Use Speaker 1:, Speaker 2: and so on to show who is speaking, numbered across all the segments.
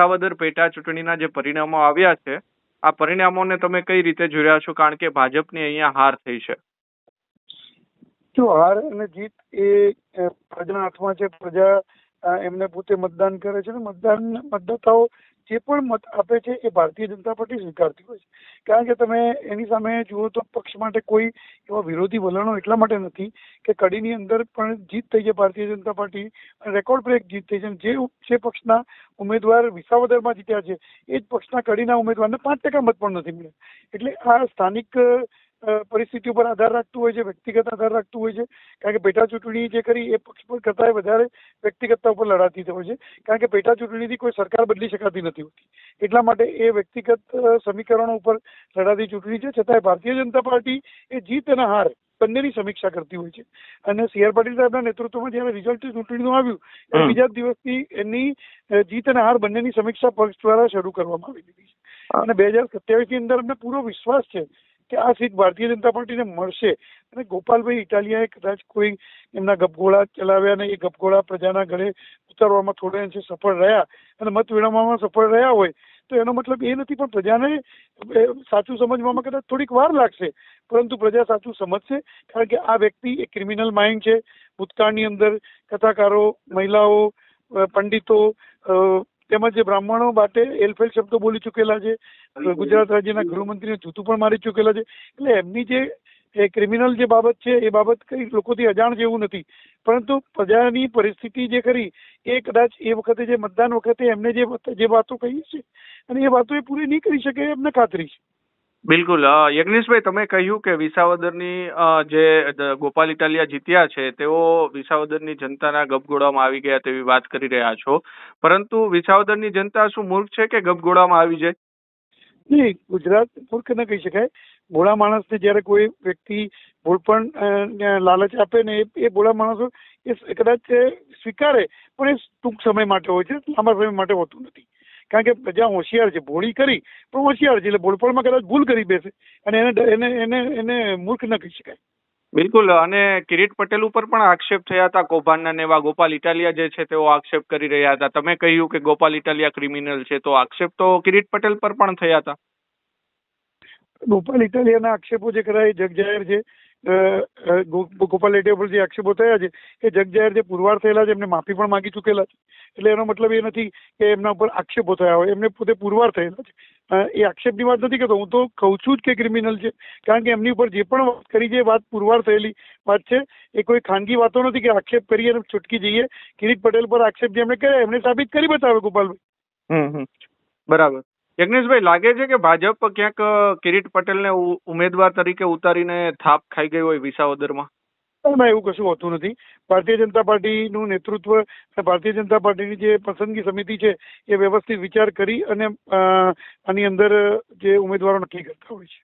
Speaker 1: વિસાવદર પેટા ચૂંટણીના જે પરિણામો આવ્યા છે, આ પરિણામોને તમે કઈ રીતે જોઈ છો? કારણ કે ભાજપની અહીંયા હાર થઈ છે.
Speaker 2: જો હાર અને જીત એ પ્રજાના હાથમાં છે પ્રજા એમને પોતે મતદાન કરે છે ને, મતદાન મતદાતાઓ જે પણ મત આપે છે એ ભારતીય જનતા પાર્ટી સ્વીકારતી હોય છે. કારણ કે તમે એની સામે જુઓ તો પક્ષ માટે કોઈ એવા વિરોધી વલણો એટલા માટે નથી કે કડીની અંદર પણ જીત થઈ છે Bharatiya Janata party record break જીત થઈ છે જે જે પક્ષના ઉમેદવાર વિસાવદરમાં જીત્યા છે, એ જ પક્ષના કડીના ઉમેદવારને પાંચ ટકા મત પણ નથી મળ્યા. એટલે આ સ્થાનિક પરિસ્થિતિ ઉપર આધાર રાખતું હોય છે વ્યક્તિગત આધાર રાખતું હોય છે. કારણ કે પેટા ચૂંટણી જે કરી એ પક્ષ પર કરતાં વધારે વ્યક્તિગતતા ઉપર લડાતી હોય છે. કારણ કે પેટા ચૂંટણીથી કોઈ સરકાર બદલી શકાતી નથી હોતી. એટલા માટે એ વ્યક્તિગત સમીકરણો ઉપર લડાતી ચૂંટણી છે. છતાંય ભારતીય જનતા પાર્ટી એ જીત અને હાર બંનેની સમીક્ષા કરતી હોય છે. અને સી આર પાટીલ સાહેબના નેતૃત્વમાં જ્યારે રિઝલ્ટ ચૂંટણીનું આવ્યું બીજા જ દિવસથી એની જીત અને હાર બંનેની સમીક્ષા પક્ષ દ્વારા શરૂ કરવામાં આવી દીધી છે. અને બે હજાર સત્યાવીસની અંદર અમને પૂરો વિશ્વાસ છે કે આ સીટ ભારતીય જનતા પાર્ટીને મળશે. અને ગોપાલભાઈ ઇટાલિયાએ કદાચ કોઈ એમના ગપગોળા ચલાવ્યા અને એ ગપગોળા પ્રજાના ગળે ઉતારવામાં થોડે અંશે સફળ રહ્યા અને મત મેળવવામાં સફળ રહ્યા હોય, તો એનો મતલબ એ નથી, પણ પ્રજાને સાચું સમજવામાં કદાચ થોડીક વાર લાગશે. પરંતુ પ્રજા સાચું સમજશે, કારણ કે આ વ્યક્તિ એક ક્રિમિનલ માઇન્ડ છે. ભૂતકાળની અંદર કથાકારો, મહિલાઓ પંડિતો તેમજ બ્રાહ્મણો માટે એલફેલ શબ્દો બોલી ચૂકેલા છે ગુજરાત રાજ્યના ગૃહમંત્રીને જૂતું પણ મારી ચૂકેલા છે. એટલે એમની જે એ ક્રિમિનલ જે બાબત છે એ બાબત કઈ લોકોથી અજાણ જેવું નથી. પરંતુ પ્રજાની પરિસ્થિતિ જે કરી એ કદાચ એ વખતે જે મતદાન વખતે એમને જે જે વાતો કહી છે અને એ વાતો એ પૂરી નહીં કરી શકે એમને ખાતરી છે.
Speaker 1: બિલકુલ. યજ્ઞેશભાઈ, તમે કહ્યું કે વિસાવદરની જે ગોપાલ ઇટાલિયા જીત્યા છે, તેઓ વિસાવદરની જનતાના ગપગોળામાં આવી ગયા તેવી વાત કરી રહ્યા છો. પરંતુ વિસાવદરની જનતા શું મૂર્ખ છે કે ગપગોળામાં આવી જાય?
Speaker 2: નહીં, ગુજરાત મૂર્ખ ન કહી શકાય. ભોળા માણસને જ્યારે કોઈ વ્યક્તિ ભૂલપણ લાલચ આપે ને એ ભોળા માણસો એ કદાચ સ્વીકારે, પણ એ ટૂંક સમય માટે હોય છે, લાંબા સમય માટે હોતું નથી. કારણ કે પ્રજા હોશિયાર છે, ભોળી કરી, પણ હોશિયાર છે, એટલે ભોળપણમાં કદાચ ભૂલ કરી બેસે. અને એને એને એને એને મૂર્ખ ન કહી શકાય.
Speaker 1: બિલકુલ, અને કિરીટ પટેલ ઉપર પણ આક્ષેપ થયા હતા કૌભાંડના ને એવા ગોપાલ ઇટાલિયા જે છે, તેઓ આક્ષેપ કરી રહ્યા હતા. તમે કહ્યું કે ગોપાલ ઇટાલિયા ક્રિમિનલ છે, તો આક્ષેપ તો કિરીટ પટેલ પર પણ થયા હતા.
Speaker 2: ગોપાલ ઇટાલિયાના આક્ષેપો જે ખરા એ જગજાહેર છે ગોપાલ ઇટિયા પર જે આક્ષેપો થયા છે, એ જગજાહેર જે પુરવાર થયેલા છે, એમને માફી પણ માંગી ચૂકેલા છે. એટલે એનો મતલબ એ નથી કે એમના ઉપર આક્ષેપો થયા હોય, એમને પોતે પુરવાર થયેલા છે. એ આક્ષેપની વાત નથી કરતો, હું તો કહું છું જ કે ક્રિમિનલ છે, કારણ કે એમની ઉપર જે પણ વાત કરી છે વાત પુરવાર થયેલી વાત છે. એ કોઈ ખાનગી વાતો નથી કે આક્ષેપ કરીએ અને છૂટકી જઈએ. કિરીટ પટેલ પર આક્ષેપ જે એમણે કર્યા એમને સાબિત કરી બતાવે ગોપાલભાઈ.
Speaker 1: હમ હમ. બરાબર. યજ્ઞેશભાઈ લાગે છે કે ભાજપ ક્યાંક કિરીટ પટેલને ઉમેદવાર તરીકે ઉતારીને થાપ ખાઈ ગઈ હોય વિસાવદરમાં?
Speaker 2: એમાં એવું કશું હોતું નથી. ભારતીય જનતા પાર્ટીનું નેતૃત્વ અને ભારતીય જનતા પાર્ટીની જે પસંદગી સમિતિ છે એ વ્યવસ્થિત વિચાર કરી અને આની અંદર જે ઉમેદવારો નક્કી કરતા હોય છે.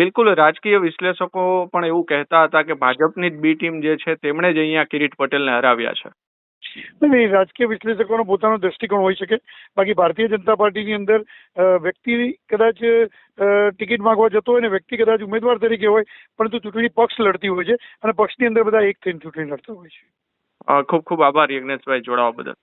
Speaker 1: બિલકુલ રાજકીય વિશ્લેષકો પણ એવું કહેતા હતા કે ભાજપની જ બી ટીમ જે છે તેમણે જ અહીંયા કિરીટ પટેલને હરાવ્યા છે.
Speaker 2: નહીં, રાજકીય વિશ્લેષકોનો પોતાનો દ્રષ્ટિકોણ હોઈ શકે. બાકી ભારતીય જનતા પાર્ટીની અંદર વ્યક્તિ કદાચ ટિકિટ માંગવા જતો હોય ને વ્યક્તિ કદાચ ઉમેદવાર તરીકે હોય પરંતુ ચૂંટણી પક્ષ લડતી હોય છે અને પક્ષની અંદર બધા એક થઈને ચૂંટણી લડતા હોય છે.
Speaker 1: ખૂબ ખૂબ આભાર યજ્ઞેશભાઈ જોડાવા બદલ.